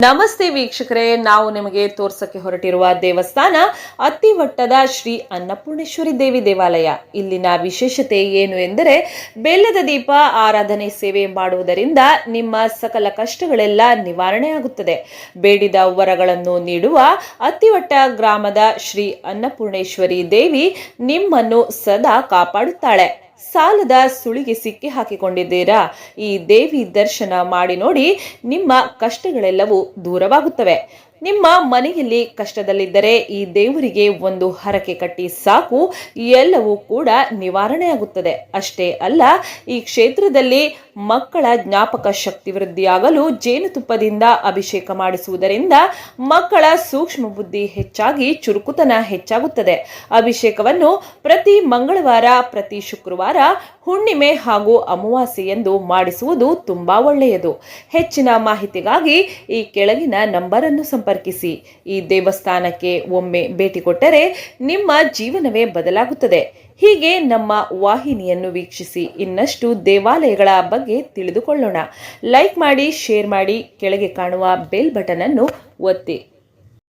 ನಮಸ್ತೆ ವೀಕ್ಷಕರೇ, ನಾವು ನಿಮಗೆ ತೋರ್ಸಕ್ಕೆ ಹೊರಟಿರುವ ದೇವಸ್ಥಾನ ಅತ್ತಿವಟ್ಟದ ಶ್ರೀ ಅನ್ನಪೂರ್ಣೇಶ್ವರಿ ದೇವಿ ದೇವಾಲಯ. ಇಲ್ಲಿನ ವಿಶೇಷತೆ ಏನು ಎಂದರೆ, ಬೆಲ್ಲದ ದೀಪ, ಆರಾಧನೆ, ಸೇವೆ ಮಾಡುವುದರಿಂದ ನಿಮ್ಮ ಸಕಲ ಕಷ್ಟಗಳೆಲ್ಲ ನಿವಾರಣೆ ಆಗುತ್ತದೆ. ಬೇಡಿದ ವರಗಳನ್ನು ನೀಡುವ ಅತ್ತಿವಟ್ಟ ಗ್ರಾಮದ ಶ್ರೀ ಅನ್ನಪೂರ್ಣೇಶ್ವರಿ ದೇವಿ ನಿಮ್ಮನ್ನು ಸದಾ ಕಾಪಾಡುತ್ತಾಳೆ. ಸಾಲದ ಸುಳಿಗೆ ಸಿಕ್ಕಿ ಹಾಕಿಕೊಂಡಿದ್ದೀರಾ? ಈ ದೇವಿ ದರ್ಶನ ಮಾಡಿ ನೋಡಿ ನಿಮ್ಮ ಕಷ್ಟಗಳೆಲ್ಲವೂ ದೂರವಾಗುತ್ತವೆ. ನಿಮ್ಮ ಮನೆಯಲ್ಲಿ ಕಷ್ಟದಲ್ಲಿದ್ದರೆ ಈ ದೇವರಿಗೆ ಒಂದು ಹರಕೆ ಕಟ್ಟಿ ಸಾಕು, ಎಲ್ಲವೂ ಕೂಡ ನಿವಾರಣೆಯಾಗುತ್ತದೆ. ಅಷ್ಟೇ ಅಲ್ಲ, ಈ ಕ್ಷೇತ್ರದಲ್ಲಿ ಮಕ್ಕಳ ಜ್ಞಾಪಕ ಶಕ್ತಿ ವೃದ್ಧಿಯಾಗಲು ಜೇನುತುಪ್ಪದಿಂದ ಅಭಿಷೇಕ ಮಾಡಿಸುವುದರಿಂದ ಮಕ್ಕಳ ಸೂಕ್ಷ್ಮ ಬುದ್ಧಿ ಹೆಚ್ಚಾಗಿ ಚುರುಕುತನ ಹೆಚ್ಚಾಗುತ್ತದೆ. ಅಭಿಷೇಕವನ್ನು ಪ್ರತಿ ಮಂಗಳವಾರ, ಪ್ರತಿ ಶುಕ್ರವಾರ, ಹುಣ್ಣಿಮೆ ಹಾಗೂ ಅಮಾವಾಸ್ಯೆಯಂದು ಮಾಡಿಸುವುದು ತುಂಬಾ ಒಳ್ಳೆಯದು. ಹೆಚ್ಚಿನ ಮಾಹಿತಿಗಾಗಿ ಈ ಕೆಳಗಿನ ನಂಬರ್ ಅನ್ನು ಸಂಪರ್ಕಿಸಿ. ಈ ದೇವಸ್ಥಾನಕ್ಕೆ ಒಮ್ಮೆ ಭೇಟಿ ಕೊಟ್ಟರೆ ನಿಮ್ಮ ಜೀವನವೇ ಬದಲಾಗುತ್ತದೆ. ಹೀಗೆ ನಮ್ಮ ವಾಹಿನಿಯನ್ನು ವೀಕ್ಷಿಸಿ ಇನ್ನಷ್ಟು ದೇವಾಲಯಗಳ ಬಗ್ಗೆ ತಿಳಿದುಕೊಳ್ಳೋಣ. ಲೈಕ್ ಮಾಡಿ, ಶೇರ್ ಮಾಡಿ, ಕೆಳಗೆ ಕಾಣುವ ಬೆಲ್ ಬಟನ್ ಅನ್ನು ಒತ್ತಿ.